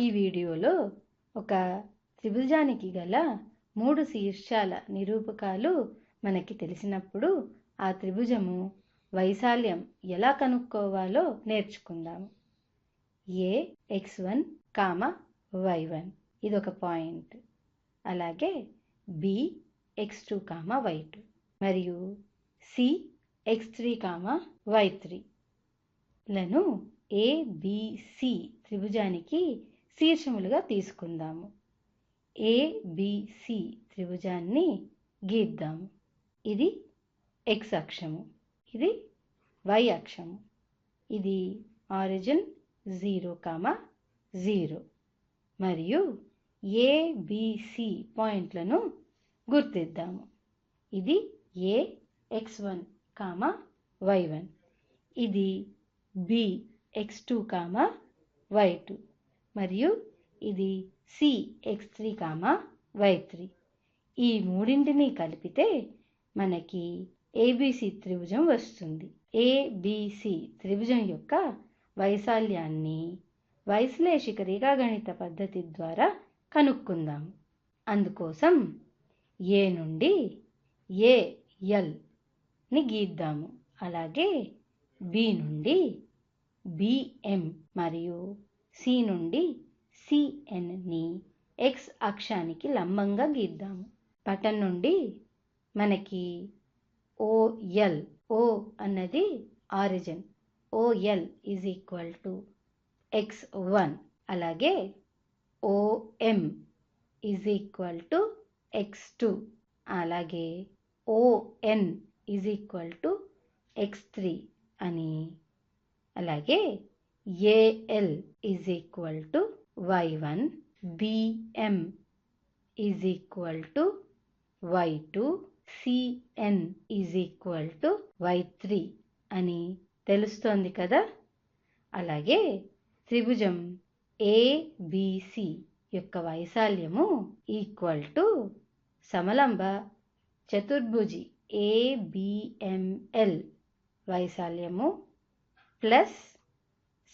ఈ వీడియోలో ఒక త్రిభుజానికి గల మూడు శీర్షాల నిరూపకాలు మనకి తెలిసినప్పుడు ఆ త్రిభుజము వైశాల్యం ఎలా కనుక్కోవాలో నేర్చుకుందాము. A X one comma Y one ఇదొక పాయింట్. అలాగే B X two comma Y two మరియు C X three comma Y three లను ఏబిసి త్రిభుజానికి శీర్షములుగా తీసుకుందాము. ఏబిసి త్రిభుజాన్ని గీద్దాము. ఇది ఎక్స్ అక్షము. ఇది వై అక్షము. ఇది ఆరిజిన్ జీరో కామ జీరో. మరియు ఏబిసి పాయింట్లను గుర్తిద్దాము. ఇది A X one comma Y one. ఇది B X two comma Y two. మరియు ఇది C X three comma Y three ఈ మూడింటిని కలిపితే మనకి ఏబిసి త్రిభుజం వస్తుంది. ఏబిసి త్రిభుజం యొక్క వైశాల్యాన్ని వైశ్లేషిక రేఖాగణిత పద్ధతి ద్వారా కనుక్కుందాం. అందుకోసం ఏ నుండి ఏఎల్ని గీద్దాము. అలాగే బి నుండి బిఎం మరియు సి నుండి సిఎన్ని ఎక్స్ అక్షానికి లంబంగా గీద్దాము. పటం నుండి మనకి ఓఎల్ ఓ అన్నది origin. OL is equal to x one. అలాగే OM is equal to x two. అలాగే ON is equal to x three అని అలాగే AL is equal to y one BM is equal to y two CN is equal to y three అని తెలుస్తోంది కదా? అలాగే త్రిభుజం ABC యొక్క వైశాల్యము ఈక్వల్ టు సమలంబ చతుర్భుజి ఏబిఎంఎల్ వైశాల్యము ప్లస్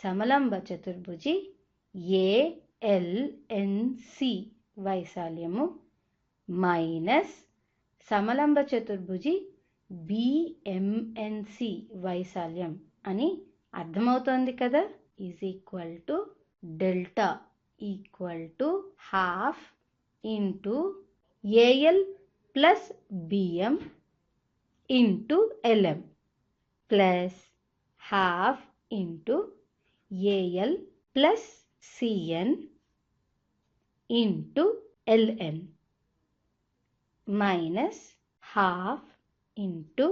సమలంబ చతుర్భుజి ఏఎల్ఎన్సి వైశాల్యము మైనస్ సమలంబ చతుర్భుజి బిఎంఎన్సి వైశాల్యం అని అర్థమవుతోంది కదా? Is equal to delta equal to half into AL plus BM into LM plus half into AL plus CN into LN minus half into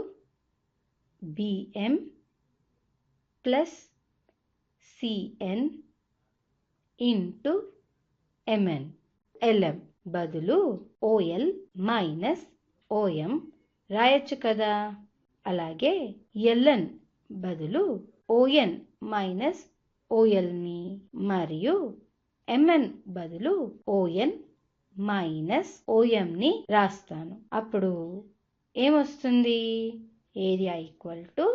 BM plus CN into MN LM బదులు OL minus OM రాయొచ్చు కదా? అలాగే LN బదులు ఓఎన్ minus ఓఎల్ని మరియు MN బదులు ఓఎన్ minus ఓఎంని రాస్తాను. అప్పుడు ఏమొస్తుంది? Area equal to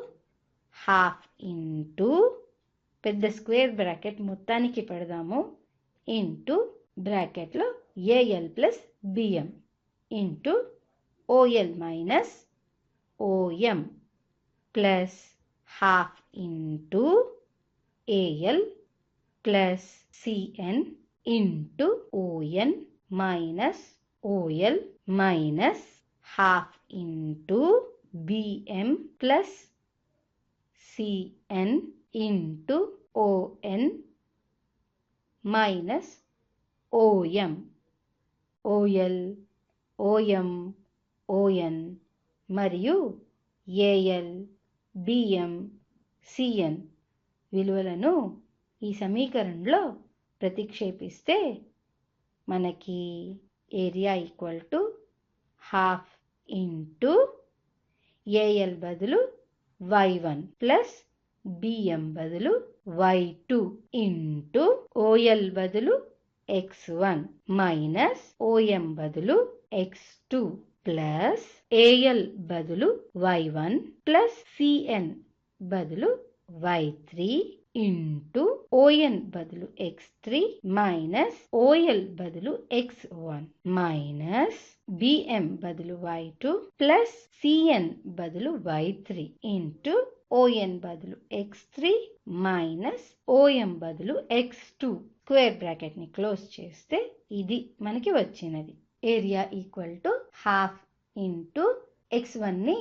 half into పెద్ద స్క్వేర్ బ్రాకెట్ మొత్తానికి పెడదాము. ఇంటూ బ్రాకెట్లో AL plus BM into OL minus OM plus half into AL plus CN into ON minus OL minus half into BM plus CN into ON minus OM OL OM ON మరియు AL BM CN విలువలను ఈ సమీకరణంలో ప్రతిక్షేపిస్తే మనకి area equal to half into AL బదులు why one plus BM బదులు why two into OL బదులు X one minus OM బదులు ఎక్స్ టూ ప్లస్ ఏఎల్ బదులు వై వన్ ప్లస్ సిఎన్ బదులు వై త్రీ ఇంటూ ఓఎన్ బదులు ఎక్స్ త్రీ మైనస్ ఓఎల్ బదులు X one minus BM బదులు why two plus CN బదులు why three into ON బదులు X three minus OM బదులు X two square బ్రాకెట్ని close చేస్తే ఇది మనకి వచ్చినది. Area equal to half into X వన్ని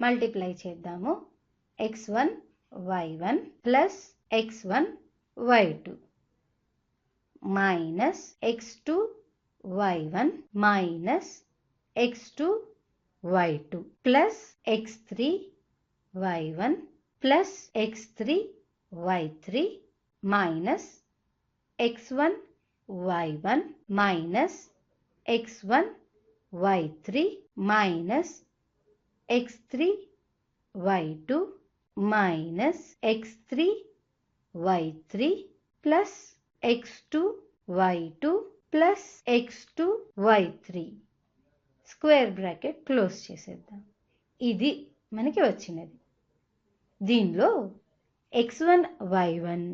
మల్టిప్లై చేద్దాము. X one y1 plus x1 y2 minus x2 y1 minus x2 y2 plus x3 y1 plus x3 y3 minus x1 y1 minus x1 y3 minus x3 y2 minus X three Y three plus X two Y two plus X two Y three square bracket close చేసేద్దాం. ఇది మనకి వచ్చినది. దీనిలో X one why one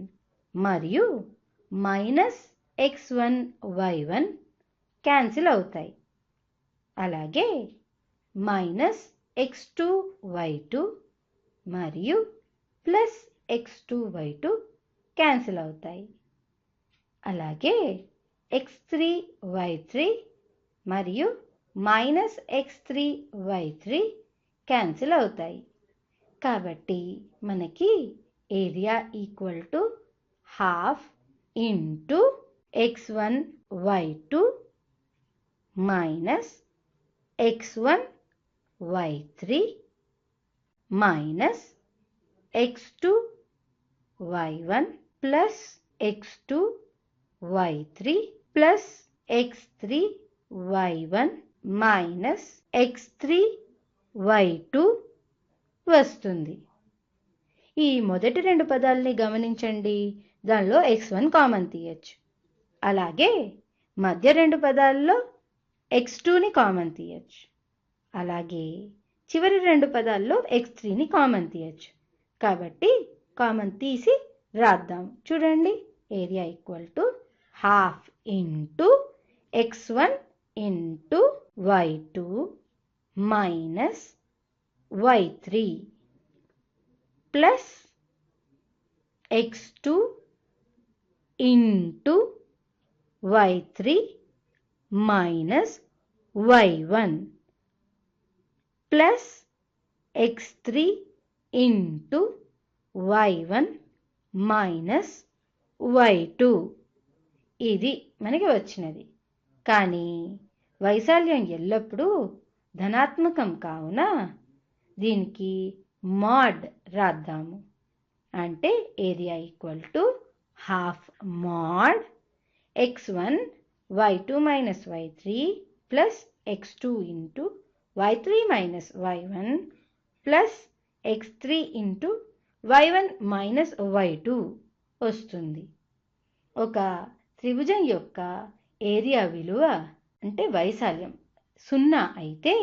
మరియు minus X one Y one cancel అవుతాయి. అలాగే minus X two Y two మరియు plus X two Y two cancel అవుతాయి. అలాగే ఎక్స్ త్రీ వై త్రీ మరియు minus X three Y three cancel అవుతాయి. కాబట్టి మనకి area equal to half into x one y two minus x one y three minus x two y one plus x two y three plus x three y one minus x three y two వస్తుంది. ఈ మొదటి రెండు పదాలని గమనించండి. దానిలో X one common తీయచ్చు. అలాగే మధ్య రెండు పదాల్లో ఎక్స్ టూని కామన్ తీయచ్చు. అలాగే చివరి రెండు పదాల్లో ఎక్స్ త్రీని కామన్ తీయచ్చు. కాబట్టి కామన్ తీసి రాద్దాం. చూడండి. Area equal to half into x one into y two minus y three plus x two into y three minus y one plus x three into y one minus y two. ఇది మనకి వచ్చినది. కానీ వైశాల్యం ఎల్లప్పుడూ ధనాత్మకం కావున దీనికి mod రాద్దాము. అంటే area equal to half mod x one y two minus y three plus x two into y three minus y one plus x three into y one minus y two వస్తుంది. ఒక త్రిభుజం యొక్క area విలువ అంటే వైశాల్యం సున్నా అయితే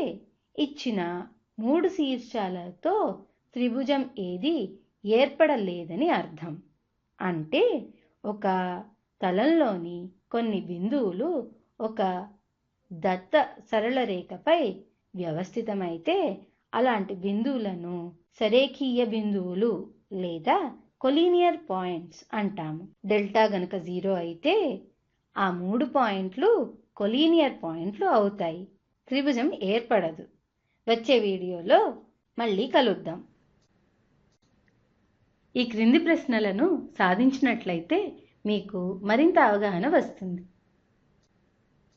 ఇచ్చిన మూడు శీర్షాలతో త్రిభుజం ఏది ఏర్పడలేదని అర్థం. అంటే ఒక తలంలోని కొన్ని బిందువులు ఒక దత్త సరళ రేఖపై వ్యవస్థితమైతే అలాంటి బిందువులను సరేఖీయ బిందువులు లేదా కొలీనియర్ పాయింట్స్ అంటాము. డెల్టా గనుక జీరో అయితే ఆ మూడు పాయింట్లు కొలీనియర్ పాయింట్లు అవుతాయి. త్రిభుజం ఏర్పడదు. వచ్చే వీడియోలో మళ్ళీ కలుద్దాం. ఈ క్రింది ప్రశ్నలను సాధించినట్లయితే మీకు మరింత అవగాహన వస్తుంది.